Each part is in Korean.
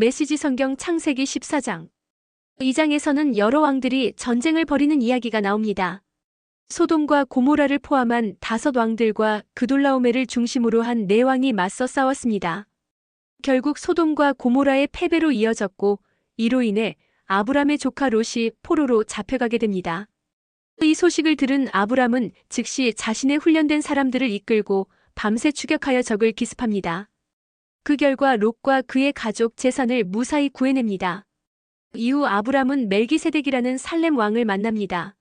메시지 성경 창세기 14장. 이 장에서는 여러 왕들이 전쟁을 벌이는 이야기가 나옵니다. 소돔과 고모라를 포함한 다섯 왕들과 그돌라오메를 중심으로 한 네 왕이 맞서 싸웠습니다. 결국 소돔과 고모라의 패배로 이어졌고 이로 인해 아브람의 조카 롯이 포로로 잡혀가게 됩니다. 이 소식을 들은 아브람은 즉시 자신의 훈련된 사람들을 이끌고 밤새 추격하여 적을 기습합니다. 그 결과 롯과 그의 가족 재산을 무사히 구해냅니다. 이후 아브람은 멜기세덱이라는 살렘 왕을 만납니다.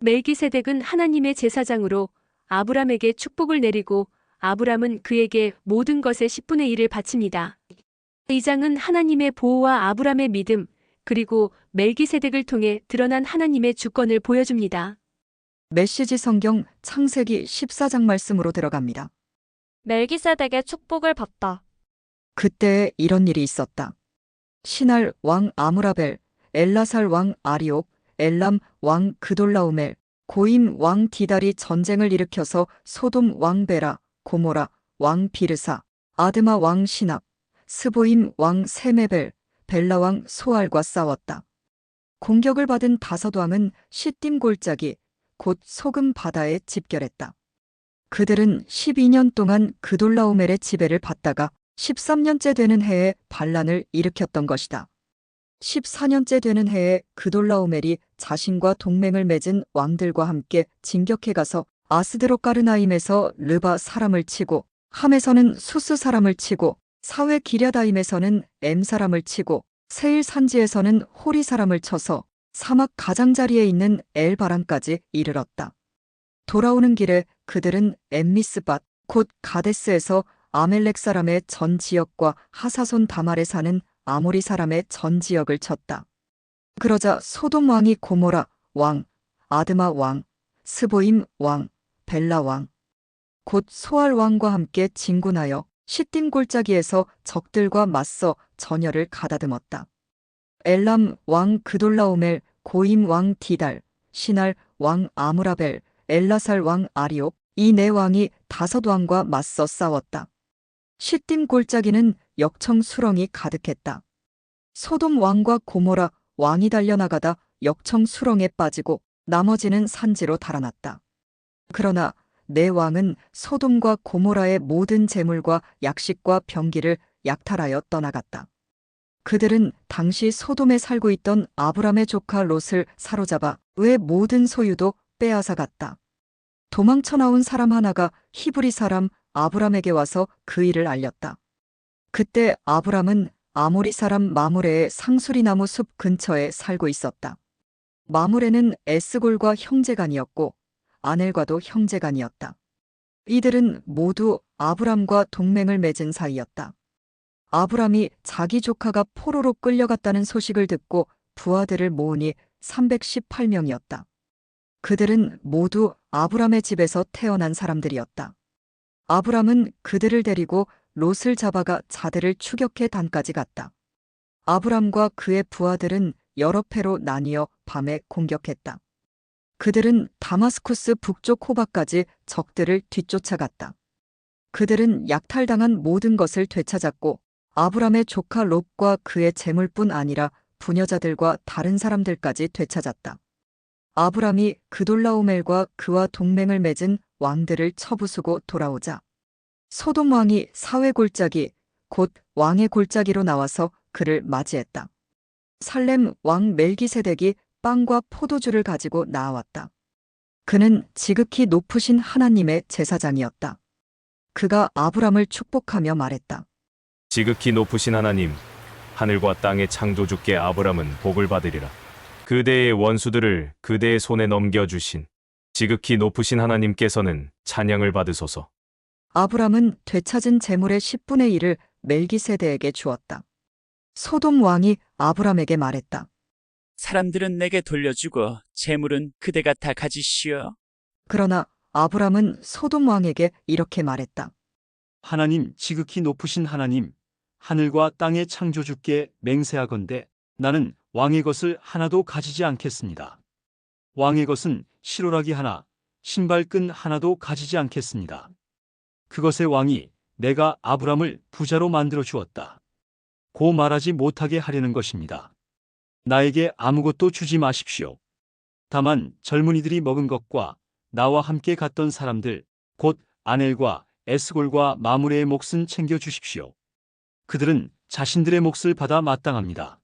멜기세덱은 하나님의 제사장으로 아브람에게 축복을 내리고 아브람은 그에게 모든 것의 10분의 1을 바칩니다. 이 장은 하나님의 보호와 아브람의 믿음, 그리고 멜기세덱을 통해 드러난 하나님의 주권을 보여줍니다. 메시지 성경 창세기 14장 말씀으로 들어갑니다. 멜기세덱의 축복을 받다. 그때 이런 일이 있었다. 신할 왕 아무라벨, 엘라살 왕 아리옥, 엘람 왕 그돌라오멜, 고임 왕 디달이 전쟁을 일으켜서 소돔 왕 베라, 고모라 왕 비르사, 아드마 왕 시납, 스보임 왕 세메벨, 벨라 왕 소알과 싸웠다. 공격을 받은 다섯 왕은 시딤 골짜기, 곧 소금 바다에 집결했다. 그들은 12년 동안 그돌라오멜의 지배를 받다가 13년째 되는 해에 반란을 일으켰던 것이다. 14년째 되는 해에 그돌라오멜이 자신과 동맹을 맺은 왕들과 함께 진격해 가서 아스드로까르나임에서 르바 사람을 치고 함에서는 수스 사람을 치고 사회 기랴다임에서는 엠 사람을 치고 세일 산지에서는 호리 사람을 쳐서 사막 가장자리에 있는 엘바란까지 이르렀다. 돌아오는 길에 그들은 엠미스밭 곧 가데스에서 아멜렉 사람의 전 지역과 하사손 다말에 사는 아모리 사람의 전 지역을 쳤다. 그러자 소돔 왕이 고모라 왕, 아드마 왕, 스보임 왕, 벨라 왕, 곧 소알 왕과 함께 진군하여 시딤 골짜기에서 적들과 맞서 전열을 가다듬었다. 엘람 왕 그돌라오멜, 고임 왕 디달, 신할 왕 아무라벨, 엘라살 왕 아리옥, 이네 왕이 다섯 왕과 맞서 싸웠다. 시딤 골짜기는 역청 수렁이 가득했다. 소돔 왕과 고모라 왕이 달려나가다 역청 수렁에 빠지고 나머지는 산지로 달아났다. 그러나 네 왕은 소돔과 고모라의 모든 재물과 약식과 병기를 약탈하여 떠나갔다. 그들은 당시 소돔에 살고 있던 아브람의 조카 롯을 사로잡아 의 모든 소유도 빼앗아 갔다. 도망쳐 나온 사람 하나가 히브리 사람 아브람에게 와서 그 일을 알렸다. 그때 아브람은 아모리 사람 마무레의 상수리나무 숲 근처에 살고 있었다. 마무레는 에스골과 형제간이었고 아넬과도 형제간이었다. 이들은 모두 아브람과 동맹을 맺은 사이였다. 아브람이 자기 조카가 포로로 끌려갔다는 소식을 듣고 부하들을 모으니 318명이었다. 그들은 모두 아브람의 집에서 태어난 사람들이었다. 아브람은 그들을 데리고 롯을 잡아가 자들을 추격해 단까지 갔다. 아브람과 그의 부하들은 여러 패로 나뉘어 밤에 공격했다. 그들은 다마스쿠스 북쪽 호박까지 적들을 뒤쫓아갔다. 그들은 약탈당한 모든 것을 되찾았고 아브람의 조카 롯과 그의 재물뿐 아니라 부녀자들과 다른 사람들까지 되찾았다. 아브람이 그돌라오멜과 그와 동맹을 맺은 왕들을 쳐부수고 돌아오자 소돔 왕이 사회 골짜기 곧 왕의 골짜기로 나와서 그를 맞이했다. 살렘 왕 멜기세덱이 빵과 포도주를 가지고 나아왔다. 그는 지극히 높으신 하나님의 제사장이었다. 그가 아브람을 축복하며 말했다. 지극히 높으신 하나님, 하늘과 땅의 창조주께 아브람은 복을 받으리라. 그대의 원수들을 그대의 손에 넘겨주신 지극히 높으신 하나님께서는 찬양을 받으소서. 아브람은 되찾은 재물의 10분의 1을 멜기세덱에게 주었다. 소돔 왕이 아브람에게 말했다. 사람들은 내게 돌려주고 재물은 그대가 다 가지시오. 그러나 아브람은 소돔 왕에게 이렇게 말했다. 하나님 지극히 높으신 하나님 하늘과 땅의 창조주께 맹세하건대 나는 왕의 것을 하나도 가지지 않겠습니다. 왕의 것은 실오라기 하나 신발끈 하나도 가지지 않겠습니다. 그것의 왕이 내가 아브람을 부자로 만들어 주었다. 고 말하지 못하게 하려는 것입니다. 나에게 아무것도 주지 마십시오. 다만 젊은이들이 먹은 것과 나와 함께 갔던 사람들, 곧 아넬과 에스골과 마무레의 몫은 챙겨 주십시오. 그들은 자신들의 몫을 받아 마땅합니다.